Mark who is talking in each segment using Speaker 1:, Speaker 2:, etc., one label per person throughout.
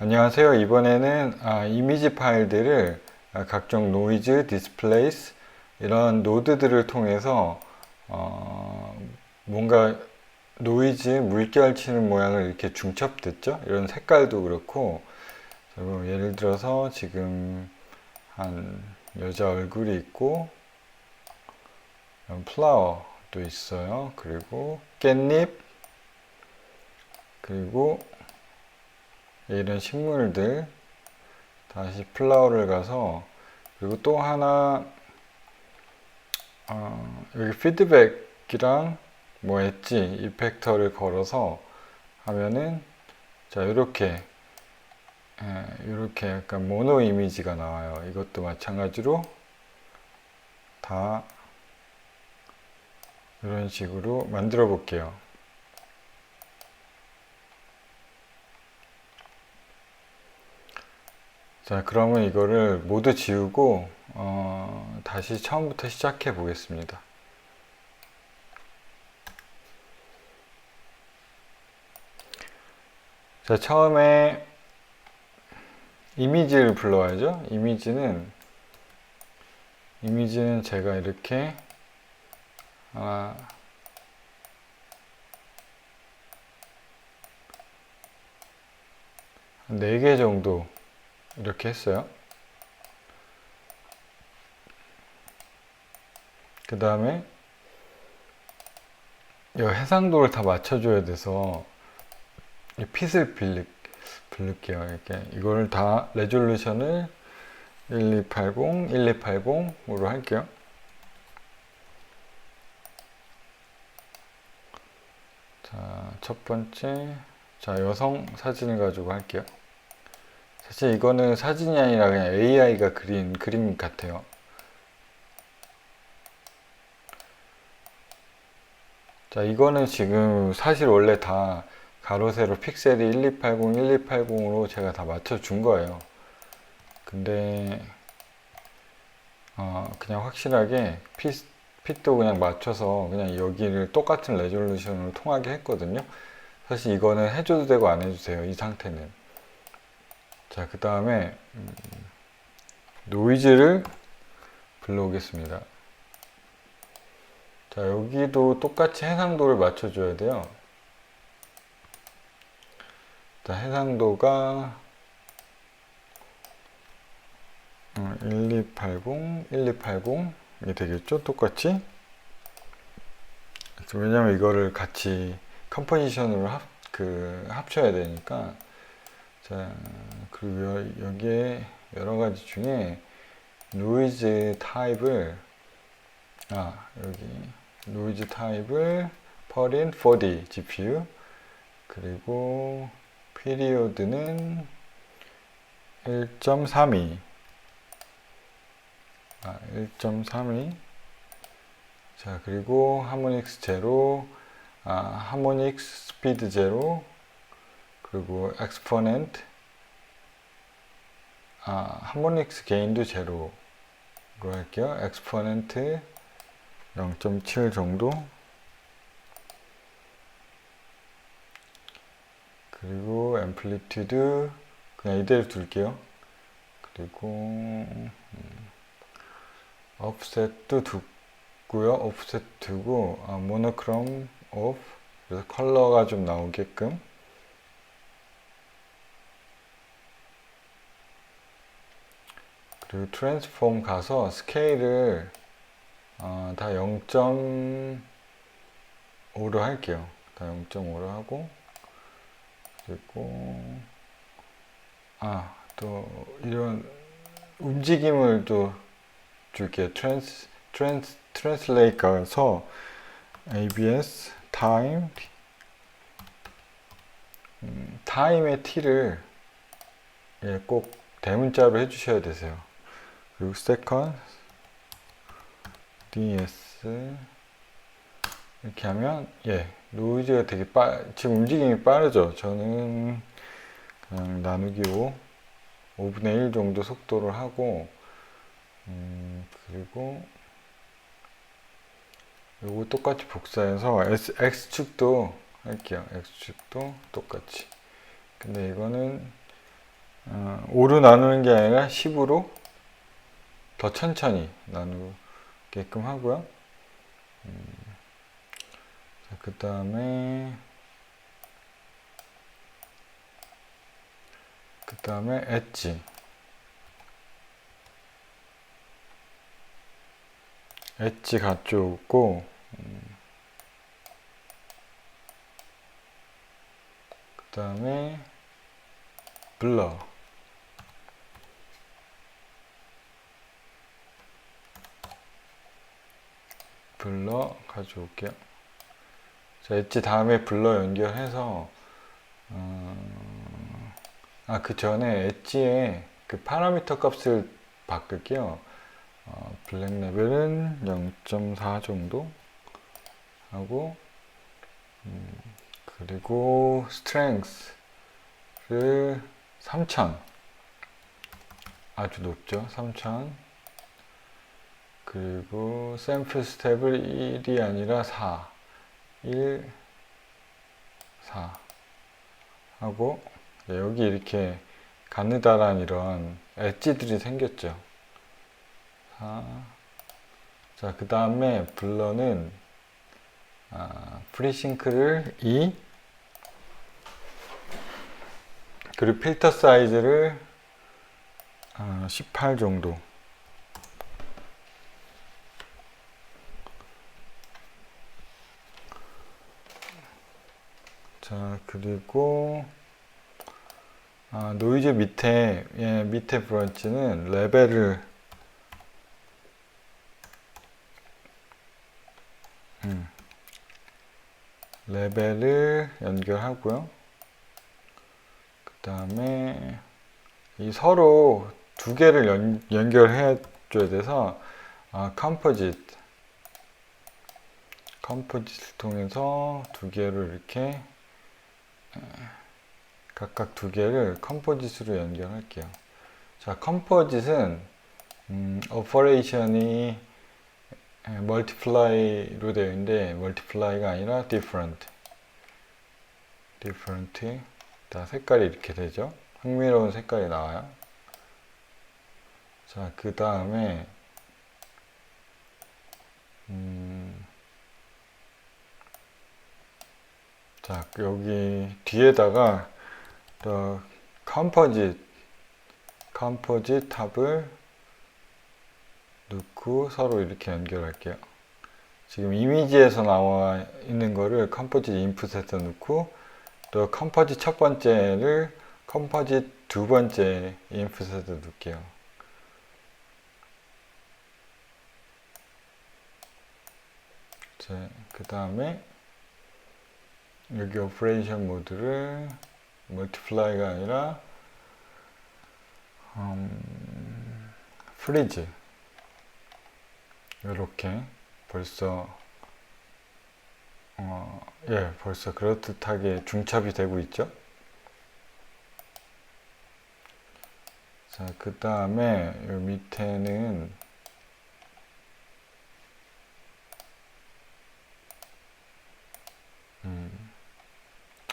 Speaker 1: 안녕하세요. 이번에는 아, 이미지 파일들을 아, 각종 노이즈, 디스플레이스 이런 노드들을 통해서 어, 뭔가 노이즈, 물결 치는 모양을 이렇게 중첩됐죠? 이런 색깔도 그렇고 예를 들어서 지금 한 여자 얼굴이 있고 플라워도 있어요. 그리고 깻잎 그리고 이런 식물들 다시 플라워를 가서 그리고 또 하나 어, 여기 피드백이랑 뭐 엣지 이펙터를 걸어서 하면은 자 이렇게 이렇게 약간 모노 이미지가 나와요. 이것도 마찬가지로 다 이런 식으로 만들어 볼게요. 자, 그러면 이거를 모두 지우고 어, 다시 처음부터 시작해 보겠습니다. 자, 처음에 이미지를 불러와야죠. 이미지는 이미지는 제가 이렇게 하나 네개 정도 이렇게 했어요. 그 다음에 이 해상도를 다 맞춰줘야 돼서 이 핏을 빌리, 빌릴게요. 이렇게 이걸 다 레졸루션을 1280, 1280으로 할게요. 자, 첫 번째, 자 여성 사진을 가지고 할게요. 사실 이거는 사진이 아니라 그냥 AI가 그린 그림 같아요. 자, 이거는 지금 사실 원래 다 가로 세로 픽셀이 1280, 1280으로 제가 다 맞춰준 거예요. 근데 어, 그냥 확실하게 핏, 핏도 그냥 맞춰서 그냥 여기를 똑같은 레졸루션으로 통하게 했거든요. 사실 이거는 해줘도 되고 안 해도 돼요. 이 상태는. 자, 그 다음에 음, 노이즈를 불러오겠습니다. 자, 여기도 똑같이 해상도를 맞춰줘야 돼요. 자, 해상도가 1280, 1280이 되겠죠? 똑같이. 왜냐면 이거를 같이 컴포지션으로 합, 그, 합쳐야 되니까. 자, 그리고 여기에 여러 가지 중에 노이즈 타입을 아, 여기 노이즈 타입을 퍼린 4D GPU 그리고 피리오드는 1.32 아, 1.32 자, 그리고 하모닉스 제로 아, 하모닉스 스피드 제로 그리고 엑스포넨트 아, 하모닉스 게인도 제로로 할게요. 엑스포넨트 0.7 정도 그리고 앰플리튜드 그냥 이대로 둘게요. 그리고 음, offset도 두고요. offset 두고 아, 모노크롬 오프 그래서 컬러가 좀 나오게끔 그리고 트랜스폼 가서 스케일을 어, 다 0.5로 할게요. 다 0.5로 하고 그리고 아 또 이런 움직임을 또 줄게요. 트랜스 트랜스 트랜슬레이트 가서 ABS 타임 음, 타임의 t를 예, 꼭 대문자로 해주셔야 되세요. 그리고 second ds 이렇게 하면 예 노이즈가 되게 빠 지금 움직임이 빠르죠. 저는 그냥 나누기 5 5분의 1 정도 속도를 하고 음, 그리고 요거 똑같이 복사해서 S, X축도 할게요. X축도 똑같이. 근데 이거는 어, 5로 나누는 게 아니라 10으로 더 천천히 나누게끔 하고요. 그 다음에 그 다음에 엣지 엣지 가져오고 그 다음에 블러 블러 가져올게요. 자, 엣지 다음에 블러 연결해서 어, 아, 그 전에 엣지에 그 파라미터 값을 바꿀게요. 어, 블랙 레벨은 0.4 정도 하고 음, 그리고 스트렝스를 3000 아주 높죠 3000 그리고 샘플 스텝을 1이 아니라 4 1 4 하고 네, 여기 이렇게 가느다란 이런 엣지들이 생겼죠. 자, 자, 그 다음에 블러는 아, 프리싱크를 2 그리고 필터 사이즈를 아, 18 정도 자 그리고 아, 노이즈 밑에 예, 밑에 브런치는 레벨을 음, 레벨을 연결하고요. 그 다음에 이 서로 두 개를 연, 연결해 줘야 돼서 아, 컴포짓 컴포짓을 통해서 두 개를 이렇게 각각 두 개를 컴포짓으로 연결할게요. 자, 컴포짓은 음, 오퍼레이션이 멀티플라이로 되어 있는데 멀티플라이가 아니라 different. 자, 색깔이 이렇게 되죠. 흥미로운 색깔이 나와요. 자, 그 다음에 음, 자, 여기 뒤에다가 더 컴포짓 컴포짓 탑을 넣고 서로 이렇게 연결할게요. 지금 이미지에서 나와 있는 거를 컴포짓 인풋에서 넣고 또 컴포짓 첫 번째를 컴포짓 두 번째 인풋에서 넣을게요. 자, 그 다음에 여기 오퍼레이션 모드를 멀티플라이가 아니라 음, 프리즈 이렇게 벌써 어, 예, 벌써 그럴듯하게 중첩이 되고 있죠. 자, 그 다음에 이 밑에는 음,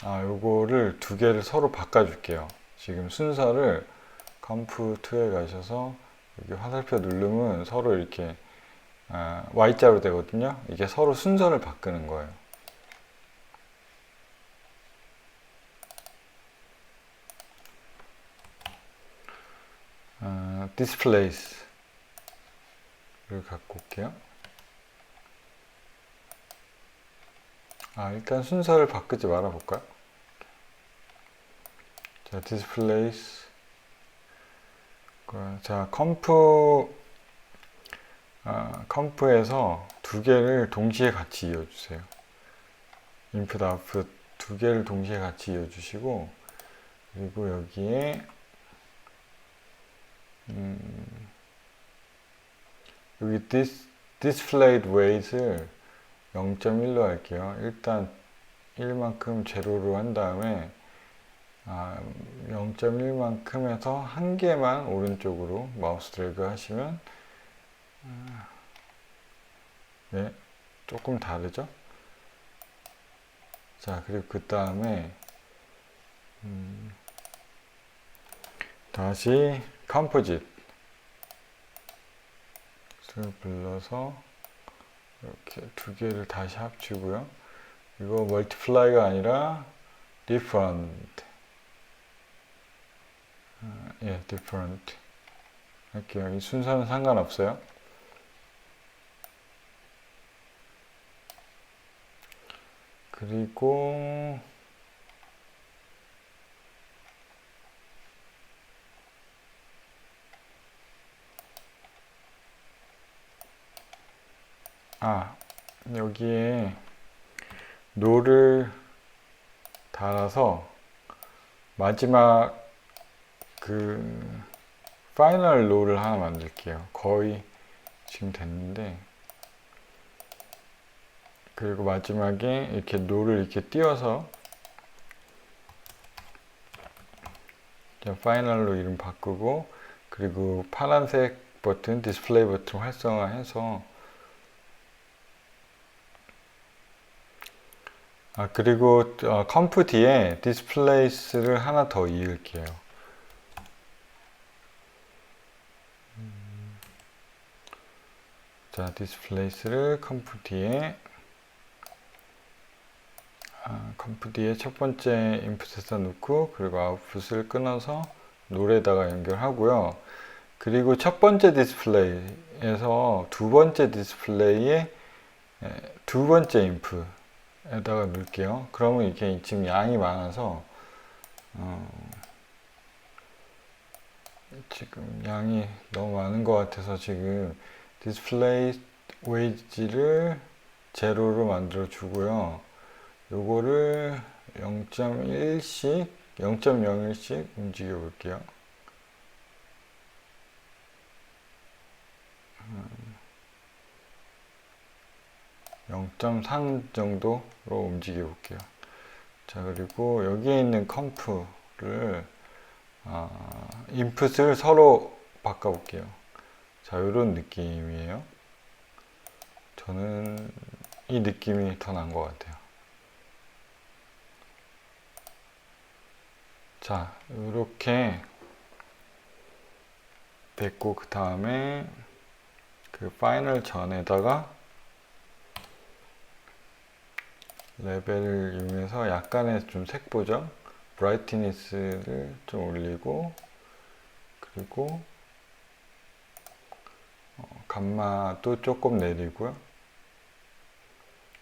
Speaker 1: 아, 요거를 두 개를 서로 바꿔줄게요. 지금 순서를 컴프 2에 가셔서 여기 화살표 누르면 서로 이렇게 아, Y자로 되거든요. 이게 서로 순서를 바꾸는 거예요. 아, displace를 갖고 올게요. 아, 일단 순서를 바꾸지 말아 볼까요? 자, displace. 자, 컴프, 아, 컴프에서 두 개를 동시에 같이 이어주세요. input, output 두 개를 동시에 같이 이어주시고, 그리고 여기에, 음, 여기 dis, displayed weight을 0.1로 할게요. 일단 1만큼 제로로 한 다음에 아, 0.1만큼 해서 한 개만 오른쪽으로 마우스 드래그 하시면 아, 네, 조금 다르죠? 자, 그리고 그 다음에 음, 다시 컴포짓 을 불러서 이렇게 두 개를 다시 합치고요. 이거 멀티플라이가 아니라 아, 예, different 할게요. 이 순서는 상관없어요. 그리고 아 여기에 노를 달아서 마지막 그 파이널 롤을 하나 만들게요. 거의 지금 됐는데 그리고 마지막에 이렇게 롤을 이렇게 띄워서 파이널로 이름 바꾸고 그리고 파란색 버튼 디스플레이 버튼 활성화해서 아 그리고 어, 컴프 뒤에 디스플레이스를 하나 더 이을게요. 자, 디스플레이스를 컴프 뒤에 아, 컴프 뒤에 첫 번째 인풋에서 넣고 그리고 아웃풋을 끊어서 롤에다가 연결하고요. 그리고 첫 번째 디스플레이에서 두 번째 디스플레이에 에, 두 번째 인풋에다가 넣을게요. 그러면 이게 지금 양이 많아서 어, 지금 양이 너무 많은 것 같아서 지금 디스플레이 웨이지를 제로로 만들어 주고요. 요거를 0.1씩 0.01씩 움직여 볼게요. 0.3 정도로 움직여 볼게요. 자, 그리고 여기에 있는 컴프를 아, 인풋을 서로 바꿔 볼게요. 자, 이런 느낌이에요. 저는 이 느낌이 더 나은 것 같아요. 자, 이렇게 됐고, 그 다음에 그 파이널 전에다가 레벨을 이용해서 약간의 좀 색보정, 브라이트니스를 좀 올리고, 그리고 어, 감마도 조금 내리고요.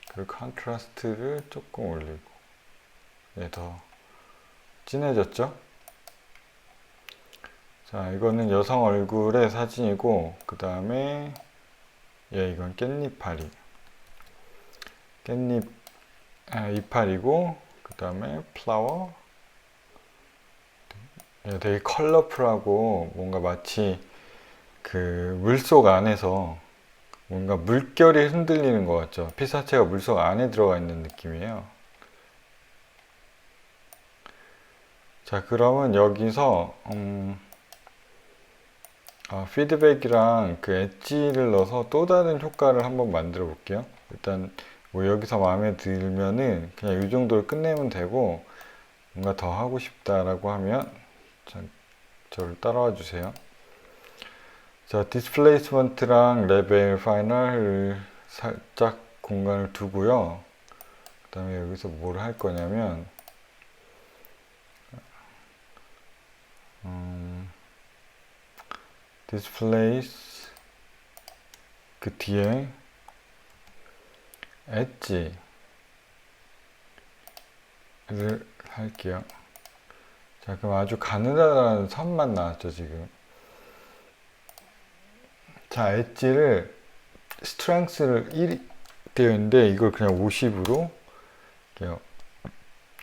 Speaker 1: 그리고 컨트라스트를 조금 올리고, 예, 더 진해졌죠? 자, 이거는 여성 얼굴의 사진이고, 그 다음에, 예, 이건 깻잎파리. 깻잎, 아, 이파리고, 그 다음에 플라워. 예, 되게 컬러풀하고, 뭔가 마치 그 물속 안에서 뭔가 물결이 흔들리는 것 같죠? 피사체가 물속 안에 들어가 있는 느낌이에요. 자, 그러면 여기서 음, 어, 피드백이랑 그 엣지를 넣어서 또 다른 효과를 한번 만들어 볼게요. 일단 뭐 여기서 마음에 들면은 그냥 이 정도로 끝내면 되고 뭔가 더 하고 싶다라고 하면 자, 저를 따라와 주세요. 자, 디스플레이스먼트랑 레벨 파이널을 살짝 공간을 두고요. 그 다음에 여기서 뭘 할 거냐면 음, 디스플레이스 그 뒤에 엣지를 할게요. 자, 그럼 아주 가느다란 선만 나왔죠, 지금. 자, 엣지를 스트렝스를 1 되어 있는데 이걸 그냥 50으로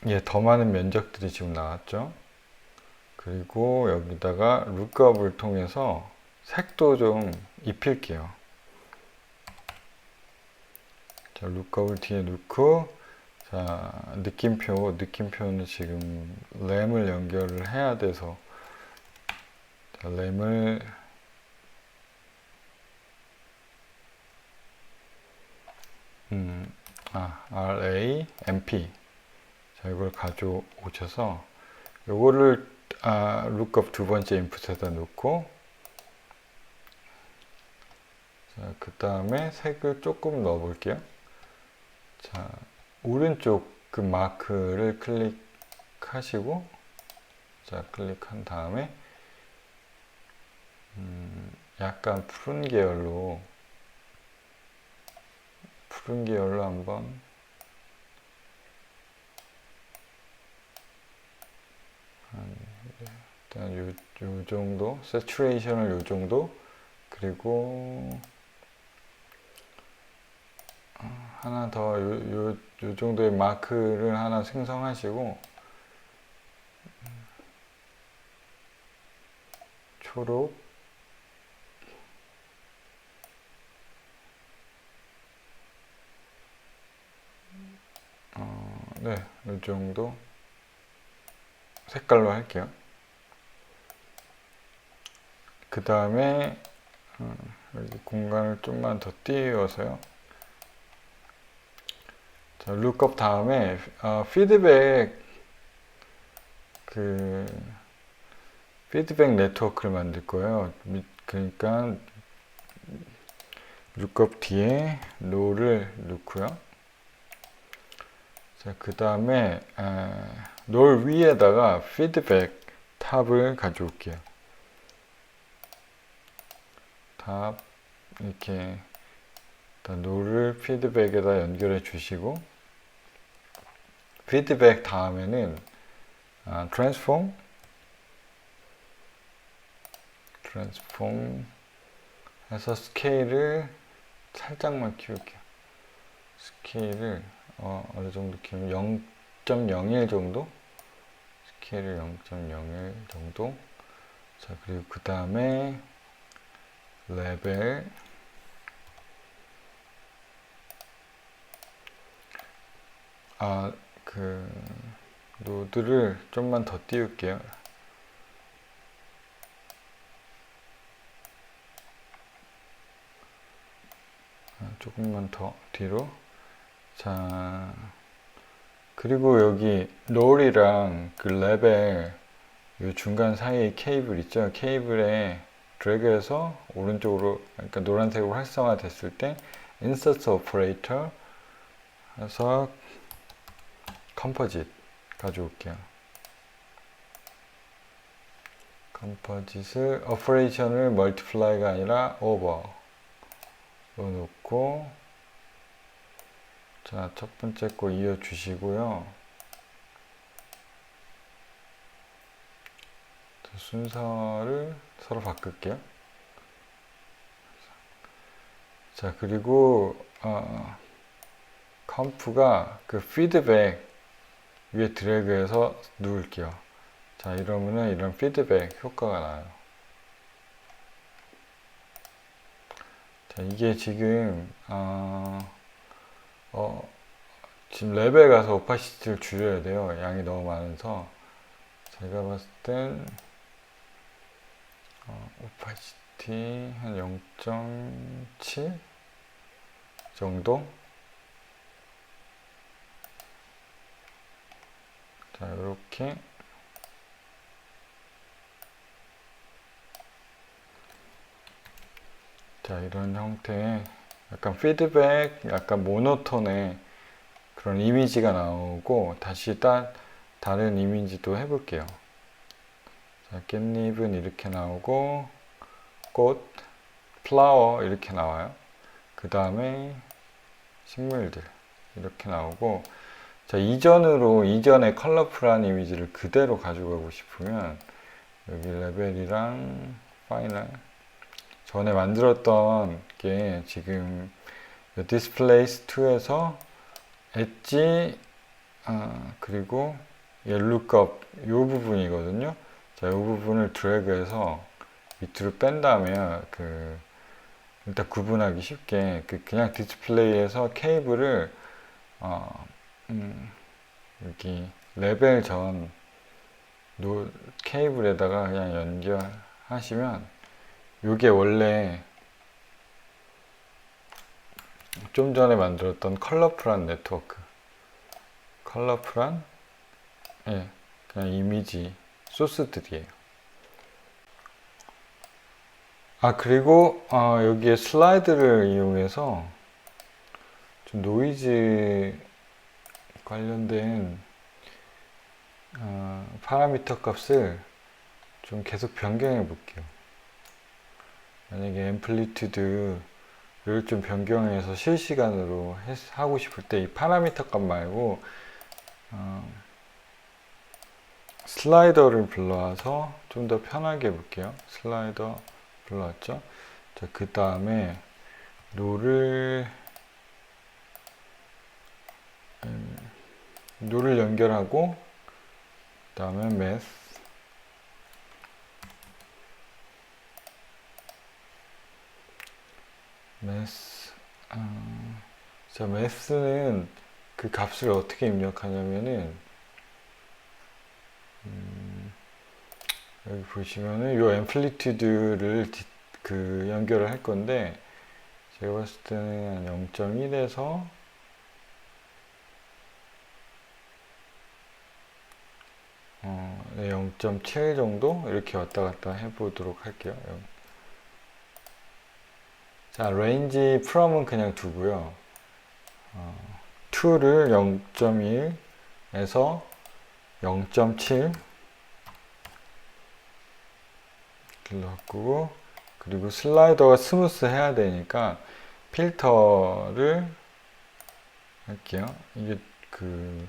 Speaker 1: 예, 더 많은 면적들이 지금 나왔죠. 그리고 여기다가 룩업을 통해서 색도 좀 입힐게요. 자, 룩업을 뒤에 넣고 자, 느낌표, 느낌표는 지금 램을 연결을 해야 돼서 자, 램을 음, 아, RA, MP 자, 이걸 가져오셔서 요거를 아, lookup 두 번째 인풋에다 놓고 자, 그 다음에 색을 조금 넣어 볼게요. 자, 오른쪽 그 마크를 클릭하시고 자, 클릭한 다음에 음, 약간 푸른 계열로 푸른 계열로 한번. 일단 요, 요 정도. 세츄레이션을 요 정도. 그리고 어, 하나 더 요, 요, 요 정도의 마크를 하나 생성하시고 초록 네, 이 정도 색깔로 할게요. 그 다음에 어, 여기 공간을 좀만 더 띄워서요. 자, 룩업 다음에 어, 피드백 그 피드백 네트워크를 만들 거예요. 미- 그러니까 룩업 뒤에 롤을 넣고요. 자, 그 다음에 롤 위에다가 피드백 탑을 가져올게요. 탑 이렇게 롤을 피드백에다 연결해 주시고 피드백 다음에는 아, 트랜스폼 트랜스폼 해서 스케일을 살짝만 키울게요. 스케일을 어, 어느 정도 키우면 0.01 정도? 스케일을 0.01 정도. 자, 그리고 그 다음에 레벨 아, 그 노드를 좀만 더 띄울게요. 아, 조금만 더 뒤로. 자, 그리고 여기 롤이랑 그 레벨 이 중간 사이에 케이블 있죠? 케이블에 드래그해서 오른쪽으로 그러니까 노란색으로 활성화 됐을 때 insert operator 해서 컴포짓 가져올게요. 컴포짓을 오퍼레이션을 멀티플라이가 아니라 오버로 놓고 자, 첫 번째 거 이어 주시고요. 자, 순서를 서로 바꿀게요. 자, 그리고 어, 컴프가 그 피드백 위에 드래그해서 누울게요. 자, 이러면은 이런 피드백 효과가 나요. 자, 이게 지금 어, 어, 지금 랩에 가서 오파시티를 줄여야 돼요. 양이 너무 많아서. 제가 봤을 땐, 어, 오파시티 한 0.7 정도? 자, 이렇게. 자, 이런 형태의 약간 피드백, 약간 모노톤의 그런 이미지가 나오고 다시 따, 다른 이미지도 해볼게요. 자, 깻잎은 이렇게 나오고 꽃, 플라워 이렇게 나와요. 그 다음에 식물들 이렇게 나오고 자 이전으로 이전의 컬러풀한 이미지를 그대로 가져가고 싶으면 여기 레벨이랑 파이널 전에 만들었던 게 지금 디스플레이스 2에서 엣지 아, 그리고 옐루컵 이 부분이거든요. 자, 이 부분을 드래그해서 밑으로 뺀 다음에 그 일단 구분하기 쉽게 그 그냥 디스플레이에서 케이블을 어, 음, 여기 레벨 전 노, 케이블에다가 그냥 연결하시면 이게 원래 좀 전에 만들었던 컬러풀한 네트워크 컬러풀한 예 그냥 이미지 소스들이에요. 아, 그리고 어, 여기에 슬라이드를 이용해서 좀 노이즈 관련된 어, 파라미터 값을 좀 계속 변경해 볼게요. 만약에 앰플리튜드 를좀 변경해서 실시간으로 했- 하고 싶을 때 이 파라미터 값 말고 어, 슬라이더를 불러와서 좀 더 편하게 해볼게요. 슬라이더 불러왔죠? 자, 그 다음에 롤을 음, 롤을 연결하고 그 다음에 매스 매스 어, 자 매스는 그 값을 어떻게 입력하냐면은 음, 여기 보시면은 요 앰플리튜드를 디- 그 연결을 할 건데 제가 봤을 때는 0.1에서 어, 0.7 정도 이렇게 왔다 갔다 해보도록 할게요. 자, range from은 그냥 두고요. 어, to를 0.1에서 0.7 길로 바꾸고 그리고 슬라이더가 스무스 해야 되니까 필터를 할게요. 이게 그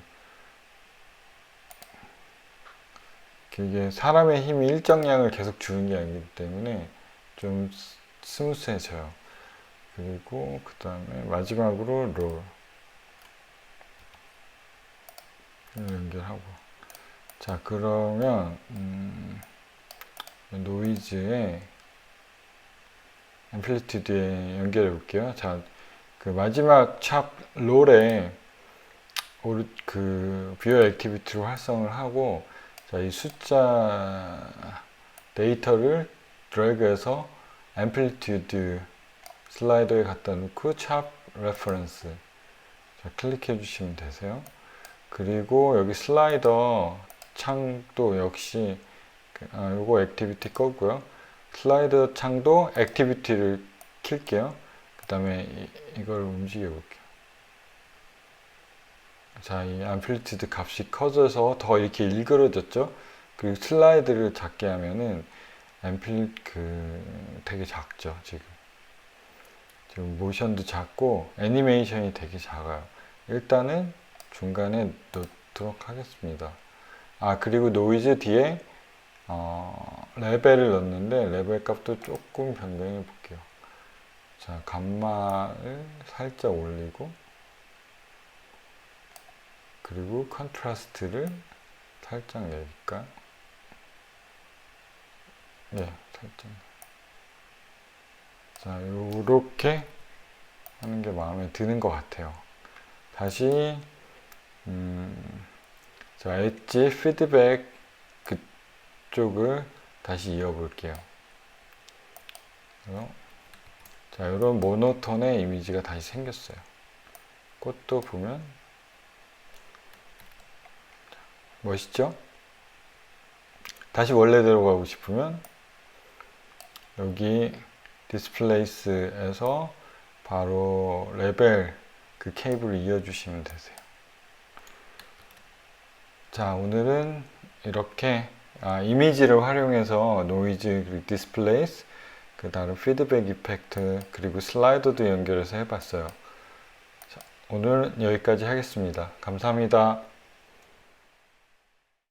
Speaker 1: 이게 사람의 힘이 일정량을 계속 주는 게 아니기 때문에 좀 스- 스무스해져요. 그리고 그 다음에 마지막으로 롤 연결하고 자 그러면 음, 노이즈에 앰플리튜드에 연결해 볼게요. 자, 그 마지막 찹 롤에 오르 그 뷰어 액티비티로 활성을 하고 자, 이 숫자 데이터를 드래그해서 앰플리튜드 슬라이더에 갖다 놓고 찹 레퍼런스 자, 클릭해 주시면 되세요. 그리고 여기 슬라이더 창도 역시 그- 아, 요거 액티비티 거고요. 슬라이더 창도 액티비티를 킬게요. 그 다음에 이걸 움직여 볼게요. 자, 이 암플리티드 값이 커져서 더 이렇게 일그러졌죠? 그리고 슬라이드를 작게 하면은 앰플 그 되게 작죠, 지금. 지금 모션도 작고 애니메이션이 되게 작아요. 일단은 중간에 넣도록 하겠습니다. 아, 그리고 노이즈 뒤에 어, 레벨을 넣는데 레벨 값도 조금 변경해 볼게요. 자, 감마를 살짝 올리고 그리고 컨트라스트를 살짝 내릴까? 예, 살짝. 자, 요렇게 하는 게 마음에 드는 것 같아요. 다시 음, 자, 엣지 피드백 그쪽을 다시 이어볼게요. 자, 이런 모노톤의 이미지가 다시 생겼어요. 꽃도 보면 멋있죠? 다시 원래대로 가고 싶으면 여기 디스플레이스에서 바로 레벨 그 케이블을 이어주시면 되세요. 자, 오늘은 이렇게 아, 이미지를 활용해서 노이즈, 그리고 디스플레이스, 그 다음 피드백 이펙트, 그리고 슬라이더도 연결해서 해봤어요. 자, 오늘 여기까지 하겠습니다. 감사합니다.